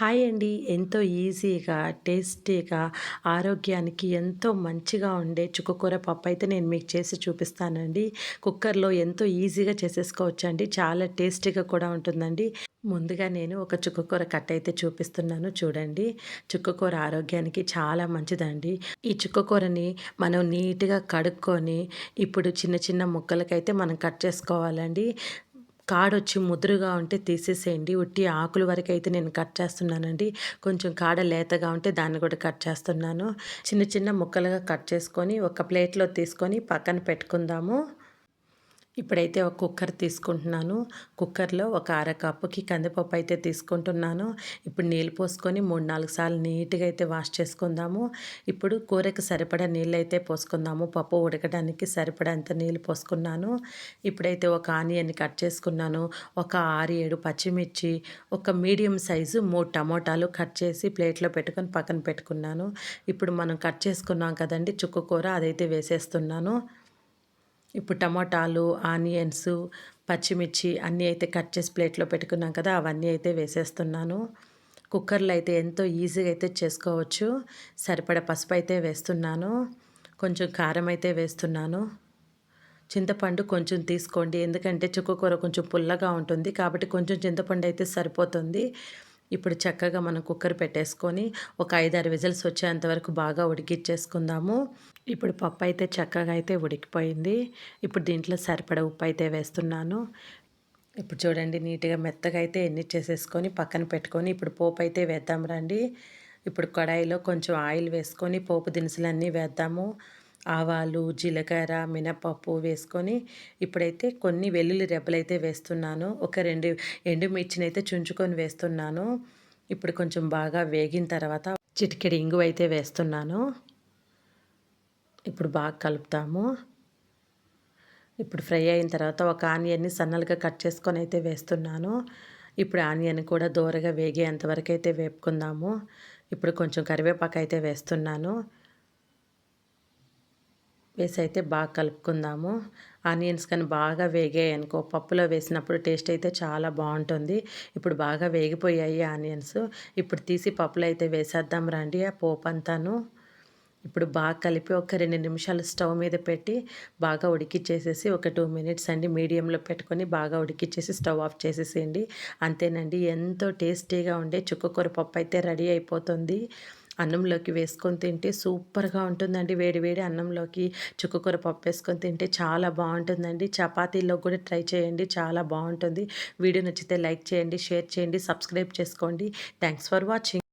Hi అండి. ఎంతో ఈజీగా, టేస్టీగా, ఆరోగ్యానికి ఎంతో మంచిగా ఉండే చుక్కకూర పప్పు అయితే నేను మీకు చేసి చూపిస్తానండి. కుక్కర్‌లో ఎంతో ఈజీగా చేసేసుకోవచ్చండి. చాలా టేస్టీగా కూడా ఉంటుందండి. ముందుగా నేను ఒక చుక్కకూర కట్ అయితే చూపిస్తున్నాను చూడండి. చుక్కకూర ఆరోగ్యానికి చాలా మంచిదండి. ఈ చుక్కకూరని మనం నీట్‌గా కడుక్కొని, ఇప్పుడు చిన్న చిన్న ముక్కలకైతే మనం కట్ చేసుకోవాలండి. కాడొచ్చి ముదురుగా ఉంటే తీసేసేయండి. ఉట్టి ఆకుల అయితే నేను కట్ చేస్తున్నానండి. కొంచెం కాడ లేతగా ఉంటే దాన్ని కూడా కట్ చేస్తున్నాను. చిన్న చిన్న ముక్కలుగా కట్ చేసుకొని ఒక ప్లేట్‌లో తీసుకొని పక్కన పెట్టుకుందాము. ఇప్పుడైతే ఒక కుక్కర్ తీసుకుంటున్నాను. కుక్కర్‌లో ఒక అర కప్పుకి కందిపప్పు అయితే తీసుకుంటున్నాను. ఇప్పుడు నీళ్ళు పోసుకొని 3, 4 సార్లు నీట్‌గా అయితే వాష్ చేసుకుందాము. ఇప్పుడు కూరకి సరిపడా నీళ్ళైతే పోసుకుందాము. పప్పు ఉడకడానికి సరిపడంత నీళ్ళు పోసుకున్నాను. ఇప్పుడైతే ఒక ఆనియన్‌ని కట్ చేసుకున్నాను. ఒక 6, 7 పచ్చిమిర్చి, ఒక మీడియం సైజు మూడు టమోటాలు కట్ చేసి ప్లేట్‌లో పెట్టుకొని పక్కన పెట్టుకున్నాను. ఇప్పుడు మనం కట్ చేసుకున్నాం కదండీ చుక్కకూర అదైతే వేసేస్తున్నాను. ఇప్పుడు టమోటాలు, ఆనియన్స్, పచ్చిమిర్చి అన్నీ అయితే కట్ చేసి ప్లేట్‌లో పెట్టుకున్నాం కదా! అవన్నీ అయితే వేసేస్తున్నాను. కుక్కర్‌లో అయితే ఎంతో ఈజీగా అయితే చేసుకోవచ్చు. సరిపడా పసుపు అయితే వేస్తున్నాను. కొంచెం కారం అయితే వేస్తున్నాను. చింతపండు కొంచెం తీసుకోండి. ఎందుకంటే చుక్కకూర కొంచెం పుల్లగా ఉంటుంది. కాబట్టి కొంచెం చింతపండు అయితే సరిపోతుంది. ఇప్పుడు చక్కగా మనం కుక్కర్ పెట్టేసుకొని ఒక 5, 6 విజిల్స్ వచ్చేంత వరకు బాగా ఉడికిచ్చేసుకుందాము. ఇప్పుడు పప్పు అయితే చక్కగా అయితే ఉడికిపోయింది. ఇప్పుడు దీంట్లో సరిపడా ఉప్పు అయితే వేస్తున్నాను. ఇప్పుడు చూడండి నీట్‌గా మెత్తగా అయితే ఎన్ని చేసేసుకొని పక్కన పెట్టుకొని ఇప్పుడు పోపు అయితే వేద్దాం రండి. ఇప్పుడు కడాయిలో కొంచెం ఆయిల్ వేసుకొని పోపు దినుసులన్నీ వేద్దాము. ఆవాలు, జీలకర్ర, మినపప్పు వేసుకొని ఇప్పుడైతే కొన్ని వెల్లుల్లి రెబ్బలైతే వేస్తున్నాను. ఒక 2 ఎండుమిర్చినైతే చుంచుకొని వేస్తున్నాను. ఇప్పుడు కొంచెం బాగా వేగిన తర్వాత చిటికెడి ఇంగు అయితే వేస్తున్నాను. ఇప్పుడు బాగా కలుపుతాము. ఇప్పుడు ఫ్రై అయిన తర్వాత ఒక ఆనియన్‌ని సన్నలుగా కట్ చేసుకొని అయితే వేస్తున్నాను. ఇప్పుడు ఆనియన్ కూడా దూరగా వేగేంతవరకు అయితే వేపుకుందాము. ఇప్పుడు కొంచెం కరివేపాకు అయితే వేస్తున్నాను. వేసి అయితే బాగా కలుపుకుందాము. ఆనియన్స్ కానీ బాగా వేగాయనుకో పప్పులో వేసినప్పుడు టేస్ట్ అయితే చాలా బాగుంటుంది. ఇప్పుడు బాగా వేగిపోయాయి ఆనియన్స్. ఇప్పుడు తీసి పప్పులో అయితే వేసేద్దాం రండి ఆ పోపు అంతాను. ఇప్పుడు బాగా కలిపి ఒక రెండు నిమిషాలు స్టవ్ మీద పెట్టి బాగా ఉడికిచ్చేసేసి ఒక టూ మినిట్స్ అండి మీడియంలో పెట్టుకొని బాగా ఉడికిచ్చేసి స్టవ్ ఆఫ్ చేసేసేయండి. అంతేనండి ఎంతో టేస్టీగా ఉండే చుక్కకూర పప్పు అయితే రెడీ అయిపోతుంది. అన్నంలోకి వేసుకొని తింటే సూపర్‌గా ఉంటుందండి. వేడి వేడి అన్నంలోకి చుక్కకూర పప్పు వేసుకొని తింటే చాలా బాగుంటుందండి. చపాతీలో కూడా ట్రై చేయండి. చాలా బాగుంటుంది. వీడియో నచ్చితే లైక్ చేయండి, షేర్ చేయండి, సబ్స్క్రైబ్ చేసుకోండి. Thanks for watching.